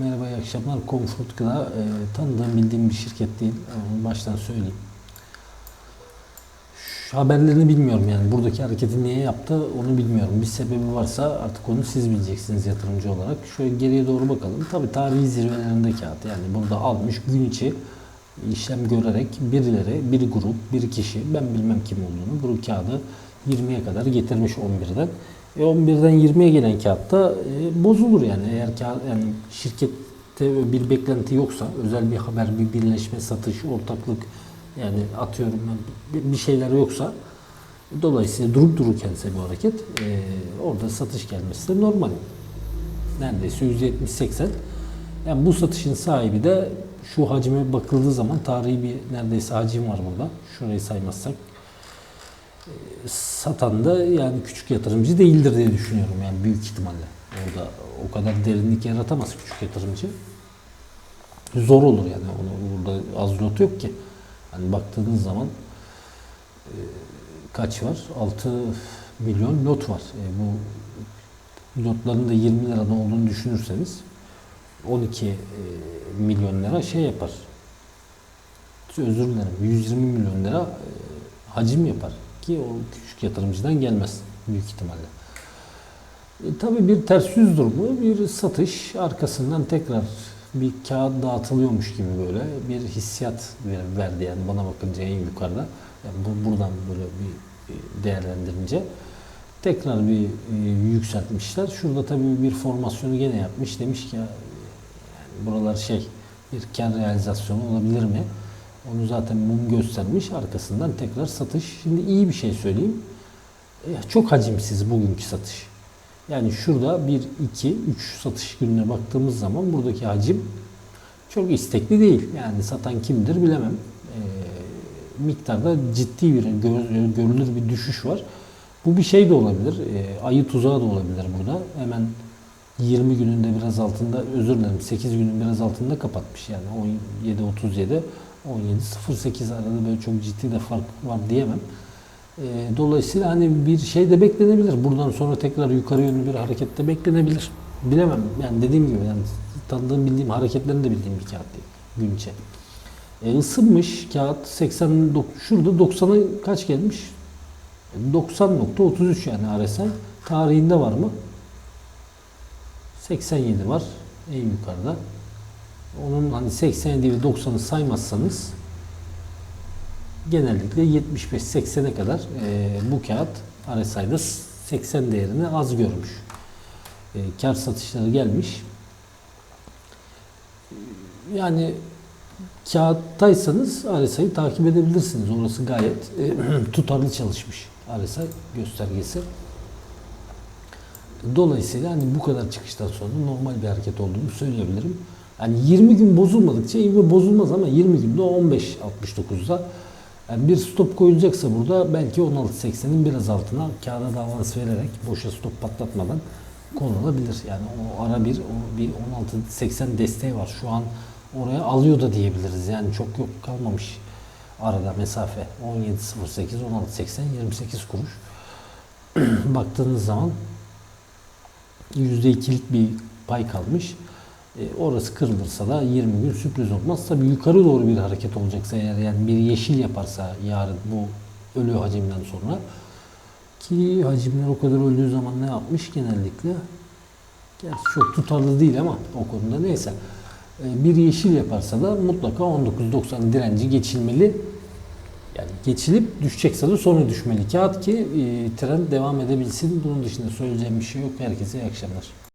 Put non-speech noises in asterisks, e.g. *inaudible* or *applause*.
Merhaba, iyi akşamlar. Comfort Gıda e, tanıdığım, bildiğim bir şirket değil. Onu baştan söyleyeyim. Şu haberlerini bilmiyorum yani. Buradaki hareketi niye yaptı onu bilmiyorum. Bir sebebi varsa artık onu siz bileceksiniz yatırımcı olarak. Şöyle geriye doğru bakalım. Tabii tarihi zirvelerinde kağıt. Yani burada almış gün içi işlem görerek birileri, bir grup, bir kişi, ben bilmem kim olduğunu bu kağıdı 20'ye kadar getirmiş 11'den. E 11'den 20'ye gelen kağıtta e, bozulur yani. Eğer kağıt, yani şirkette bir beklenti yoksa, özel bir haber, bir birleşme, satış, ortaklık yani atıyorum bir- şeyler yoksa dolayısıyla durup dururkense bu hareket e, orada satış gelmesi de normal. Neredeyse %70-80. Yani bu satışın sahibi de şu hacime bakıldığı zaman tarihi bir neredeyse hacim var burada. Şurayı saymazsak satan da yani küçük yatırımcı değildir diye düşünüyorum yani büyük ihtimalle. Orada o kadar derinlik yaratamaz küçük yatırımcı. Zor olur yani onu burada az lot yok ki. Hani baktığınız zaman e, kaç var? 6 milyon lot var. E, bu lotların da 20 liradan olduğunu düşünürseniz 12 e, milyon lira şey yapar. Özür dilerim. 120 milyon lira e, hacim yapar ki o küçük yatırımcıdan gelmez büyük ihtimalle. E, tabii bir ters yüz durumu, bir satış arkasından tekrar bir kağıt dağıtılıyormuş gibi böyle bir hissiyat ver- verdi yani bana bakınca en yukarıda. Yani bu, buradan böyle bir e, değerlendirince tekrar bir e, yükseltmişler. Şurada tabii bir formasyonu gene yapmış. Demiş ki ya, yani buralar şey bir kar realizasyonu olabilir mi? Onu zaten mum göstermiş. Arkasından tekrar satış. Şimdi iyi bir şey söyleyeyim. E, Çok hacimsiz bugünkü satış. Yani şurada 1, 2, 3 satış gününe baktığımız zaman buradaki hacim çok istekli değil. Yani satan kimdir bilemem. E, miktarda ciddi bir gör- görülür bir düşüş var. Bu bir şey de olabilir. E, ayı tuzağı da olabilir burada. Hemen 20 gününde biraz altında özür dilerim 8 günün biraz altında kapatmış yani 17 37 17 08 arada böyle çok ciddi de fark var diyemem. E, dolayısıyla hani bir şey de beklenebilir. Buradan sonra tekrar yukarı yönlü bir hareket de beklenebilir. Bilemem. Yani dediğim gibi yani tanıdığım bildiğim hareketlerini de bildiğim bir kağıt değil gün içi. E, ısınmış kağıt 89 şurada 90'a kaç gelmiş? 90.33 yani RSI. Tarihinde var mı? 87 var en yukarıda. Onun hani 87 ve 90'ı saymazsanız genellikle 75-80'e kadar e, bu kağıt RSI'da 80 değerini az görmüş. E, kar satışları gelmiş. Yani kağıttaysanız RSI'yi takip edebilirsiniz. Orası gayet e, *clears throat* tutarlı çalışmış RSI göstergesi. Dolayısıyla hani bu kadar çıkıştan sonra normal bir hareket olduğunu söyleyebilirim. Yani 20 gün bozulmadıkça ivme bozulmaz ama 20 günde o 15.69'da yani bir stop koyulacaksa burada belki 16.80'in biraz altına kağıda da avans vererek boşa stop patlatmadan konulabilir. Yani o ara bir o bir 16.80 desteği var. Şu an oraya alıyor da diyebiliriz. Yani çok yok kalmamış arada mesafe. 17.08 16.80 28 kuruş. *clears throat* Baktığınız zaman %2'lik bir pay kalmış. E, orası kırılırsa da 20 gün sürpriz olmaz. Tabii yukarı doğru bir hareket olacaksa eğer yani bir yeşil yaparsa yarın bu ölü hacimden sonra ki hacimler o kadar öldüğü zaman ne yapmış genellikle? Gerçi çok tutarlı değil ama o konuda neyse. E, bir yeşil yaparsa da mutlaka 19.90 direnci geçilmeli. Yani geçilip düşecekse de sonra düşmeli kağıt ki e, trend devam edebilsin. Bunun dışında söyleyeceğim bir şey yok. Herkese iyi akşamlar.